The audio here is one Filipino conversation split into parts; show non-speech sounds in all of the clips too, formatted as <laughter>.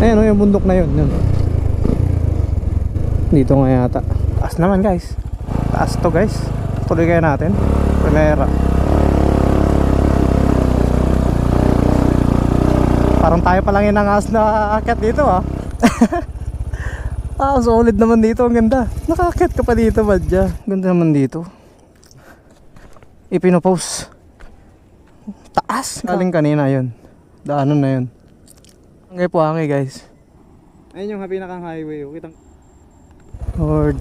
Ayan o, yung bundok na yun. yun. Dito nga yata. Taas naman guys. Taas to guys. Tuloy kaya natin. Primera. Parang tayo pa lang yung nangas na akyat dito ah. <laughs> ah, solid naman dito. Ang ganda. Nakaakyat ka pa dito, Badja. Ganda naman dito. Ipinopost. Taas. Galing kanina yun. Daanan na yun. Hangay po hangay guys. Ayun yung pinakang highway. oh. Kitang Lord.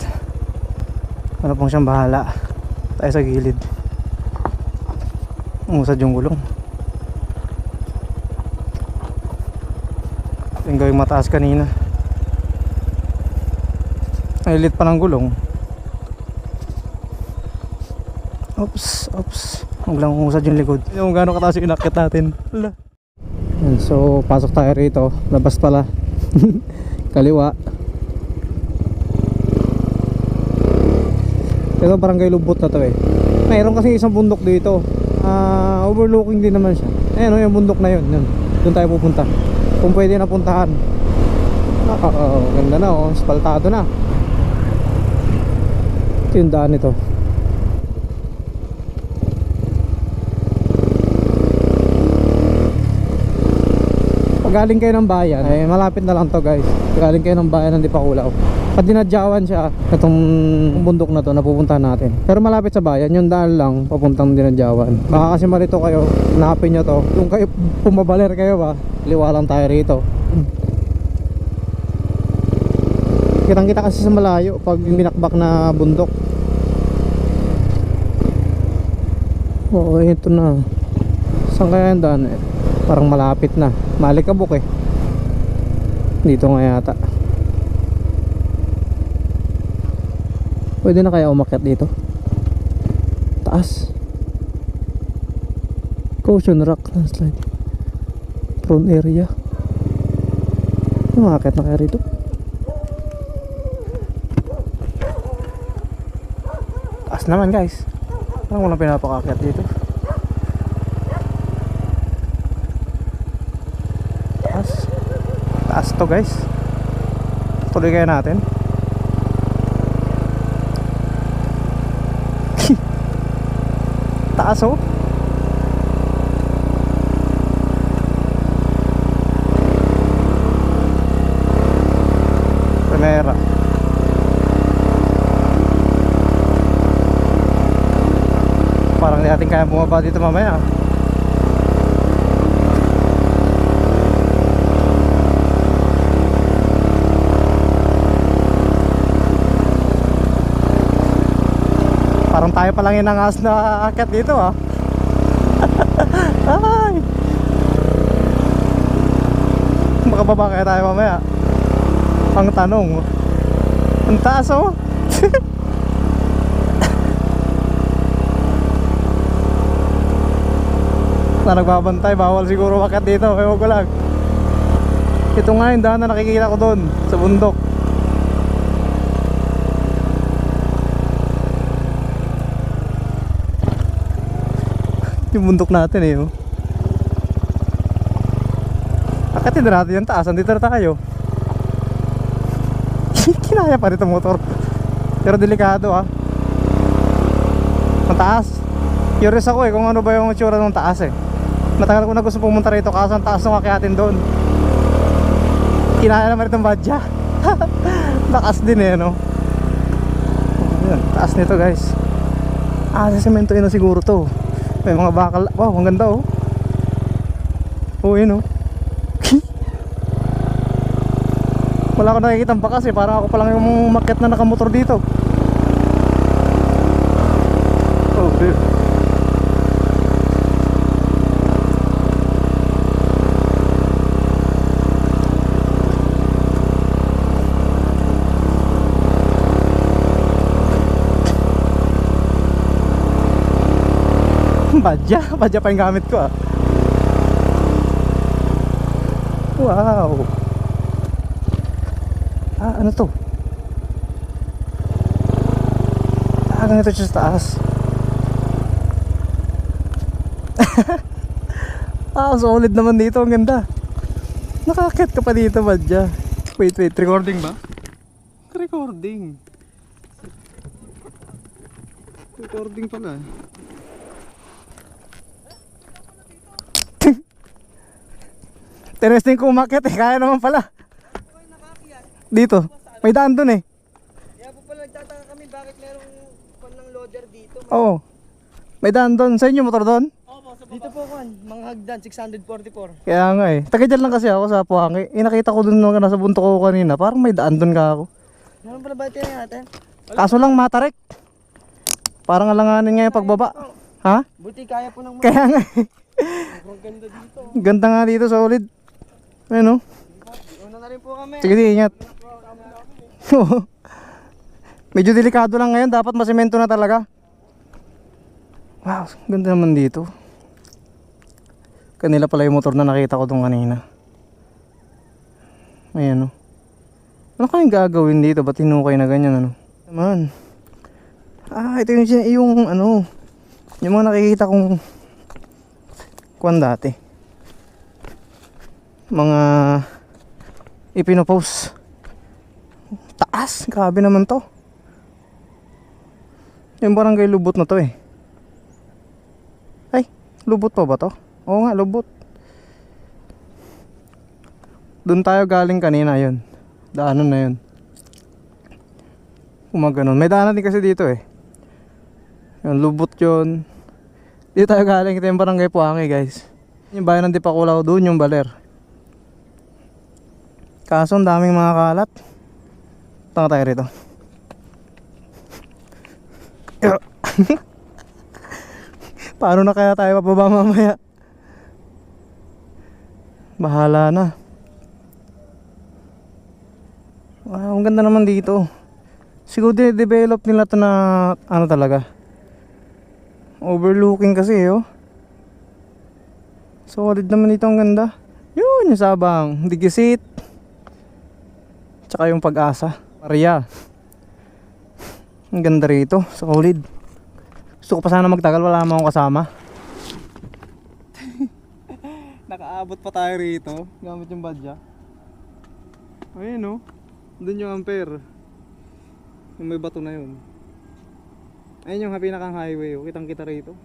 Ano pong siyang bahala. Tayo sa gilid. Umusad yung gulong. Yung gawing mataas kanina. Ang lilit pa ng gulong. Oops, oops. Huwag lang umusad yung likod. Yung gano'ng kataas yung inakit natin. Wala. So, pasok tayo rito. Labas pala. <laughs> Kaliwa. Ito barangay lubot na to eh. Mayroon kasi isang bundok dito. Ah, overlooking din naman siya. Ayun oh, yung bundok na yun. yun. Doon tayo pupunta. Kung pwede na puntahan. Ah, ah, ah, ganda na oh. Spaltado na. Ito yung daan nito. Galing kayo ng bayan, eh malapit na lang to guys. Galing kayo ng bayan ng Dipakulaw. Pag dinadyawan siya, itong bundok na to napupuntahan natin. Pero malapit sa bayan, yung daan lang papuntang dinadyawan. Baka kasi marito kayo, hanapin nyo to. Kung kayo pumabaler kayo ba, liwa lang tayo rito. Kitang kita kasi sa malayo pag binakbak na bundok. Oo, ito na. Saan kaya yung daan eh? Parang malapit na. Malikabok eh. Dito nga yata. Pwede na kaya umakyat dito? Taas. Caution rock na slide. Prone area. Umakyat na kaya rito? Taas naman guys. Parang walang pinapakakyat dito. Taas. Taas to guys. Tuloy kaya natin. <laughs> Taas oh. Primera. Parang di natin kaya bumaba dito mamaya. Tayo pa lang yung nangas na akyat dito ah. <laughs> Ay. Makababa kaya tayo mamaya. Ang tanong. Ang taas oh. <laughs> na nagbabantay, bawal siguro akyat dito. Ewan ko lang. Ito nga yung daan na nakikita ko doon sa bundok. Yung bundok natin eh oh. Akatin na natin yung taas, andito na tayo. <laughs> Kinaya pa rito motor. Pero delikado ah. Ang taas. Curious ako eh kung ano ba yung itsura ng taas eh. Matagal ko na gusto pumunta rito kaso ang taas ng akyatin doon. Kinaya naman itong badya. <laughs> Takas din eh no? Ayan, taas nito guys. Ah, sa semento na siguro to may mga bakal. Wow, ang ganda oh. Oh, yun oh. <laughs> Wala ko nakikita ang bakas eh. Parang ako pa lang yung makit na nakamotor dito. Oh, dear. Badya, <laughs> badya pa yung gamit ko ah. Wow. Ah, ano to? Ah, ganito siya sa taas. <laughs> ah, solid naman dito. Ang ganda. Nakakit ka pa dito, Badja. Wait, wait. Recording ba? Recording. Recording pala. Interesting kung umakyat eh. Kaya naman pala. Dito. May daan dun eh. Kaya po pala nagtataka kami bakit merong kon ng loader dito. Oo. May daan dun. Sa inyo motor doon? Dito po kon, mga hagdan 644. Kaya nga eh. Taga dyan lang kasi ako sa Puangi. Eh, nakita ko dun nung nasa bunto ko kanina. Parang may daan dun ka ako. Meron pala ba ito natin? Kaso lang matarek. Parang alanganin nga yung pagbaba. Ha? Buti kaya po ng mga Kaya nga eh. sobrang ganda dito. Ganda nga dito solid. Ayun. Una na rin po kami. Sige, di, ingat. <laughs> Medyo delikado lang ngayon. Dapat masemento na talaga. Wow, ganda naman dito. Kanila pala yung motor na nakita ko doon kanina. Ayan oh. Ano kayang gagawin dito? Ba't hinukay na ganyan ano? Naman. Ah, ito yung, yung ano. Yung mga nakikita kong kwan dati. Mga ipinopost. Taas, grabe naman to. Yung barangay lubot na to eh. Ay, lubot pa ba to? Oo nga, lubot. Doon tayo galing kanina yun. Daanan na yun. Kumaganon. May daanan din kasi dito eh. Yung lubot yun. Dito tayo galing. Ito yung barangay Puangi guys. Yung bayan ng Dipakulaw doon yung baler. Kaso ang daming mga kalat. Tanga tayo rito. <laughs> Paano na kaya tayo pababa mamaya? Bahala na. Wow, ang ganda naman dito. Siguro develop nila to na ano talaga. Overlooking kasi oh. Solid naman dito ang ganda. Yun yung sabang. Digisit. Tsaka yung pag-asa. Maria. Ang ganda rito. Solid. Gusto ko pa sana magtagal. Wala naman akong kasama. <laughs> Nakaabot pa tayo rito. Gamit yung badya. Ayun oh. Doon yung ampere. Yung may bato na yun. Ayun yung pinakang highway. Oh. Kitang kita rito.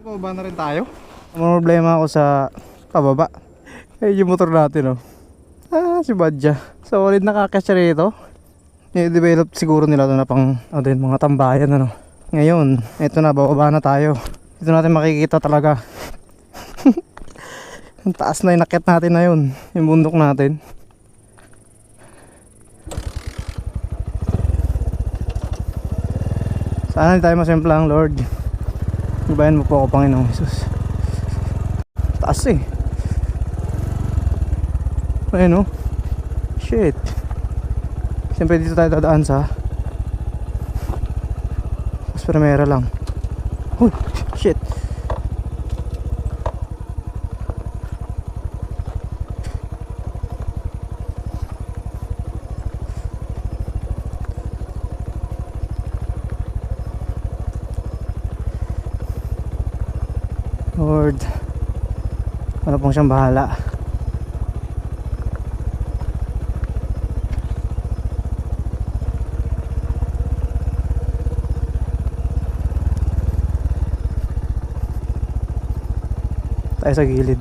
Pababa na rin tayo. Ang problema ako sa pababa. Ayun yung motor natin oh. Ah, si Badja. Solid nakakasya rito. I-develop siguro nila ito na pang ano din, mga tambayan ano. Ngayon, ito na, bababa na tayo. Dito natin makikita talaga. <laughs> Ang taas na inakit natin na yun. Yung bundok natin. Sana hindi tayo masemplang Lord. Ibayan mo po ako Panginoong Jesus. Taas eh. Ayun oh. Shit. Siyempre dito tayo dadaan sa Mas primera lang. Oh, shit. Lord. Ano pong siyang bahala. Tayo sa gilid.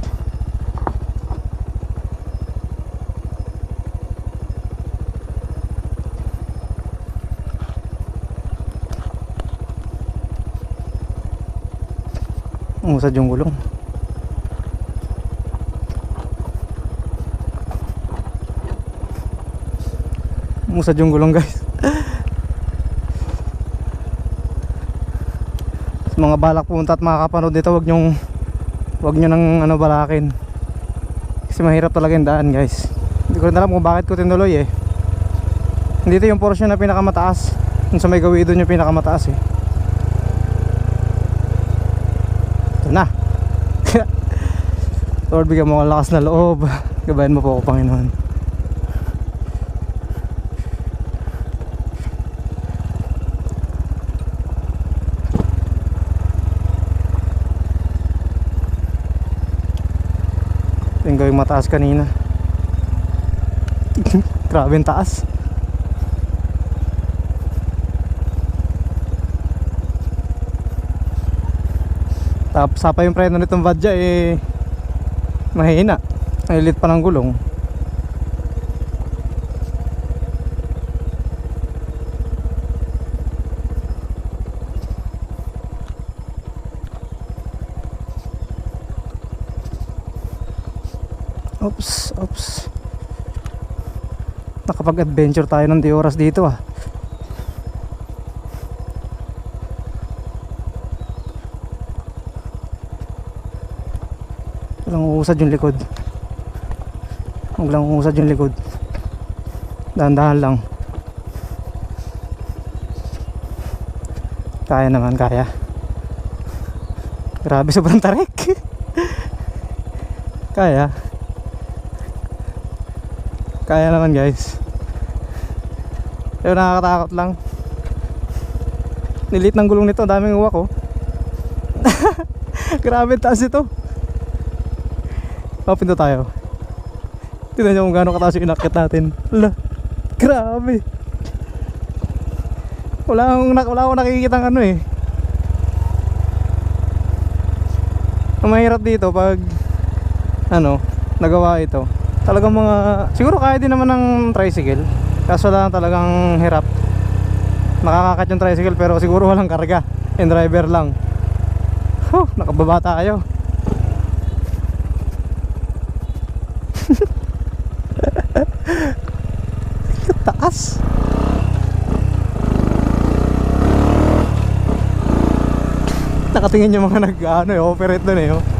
Umusad yung gulong. Umusad yung gulong <laughs> guys. Mga balak punta at makakapanood nito wag nyong Huwag nyo nang ano balakin. Kasi mahirap talaga yung daan guys. Hindi ko rin alam kung bakit ko tinuloy eh. Dito yung portion na pinakamataas. Yung sa may gawi doon yung pinakamataas eh. Ito na. <laughs> Lord bigyan mo ako lakas na loob. Gabayan mo po ako Panginoon Yung mataas kanina. <laughs> Grabe ang taas. Tapos pa yung preno nitong Vadya eh mahina. Ay lit pa ng gulong. Oops, oops. Nakapag-adventure tayo ng di oras dito ah. Walang uusad yung likod. Huwag uusad yung likod. Dahan-dahan lang. Kaya naman, kaya. Grabe <laughs> sobrang tarik. kaya. Kaya naman guys. Pero nakakatakot lang. Nilit ng gulong nito, daming uwak oh. <laughs> Grabe taas ito. Open to tayo. Tignan nyo kung gaano kataas yung inakit natin. Ala, grabe. Wala akong, wala akong nakikita ano eh. Ang mahirap dito pag ano, nagawa ito. Talagang mga, siguro kaya din naman ng tricycle. Kaso lang talagang hirap. Nakakakat yung tricycle pero siguro walang karga. Yung driver lang. Huh, nakababa tayo. <laughs> taas nakatingin yung mga nag ano eh, operate doon eh oh.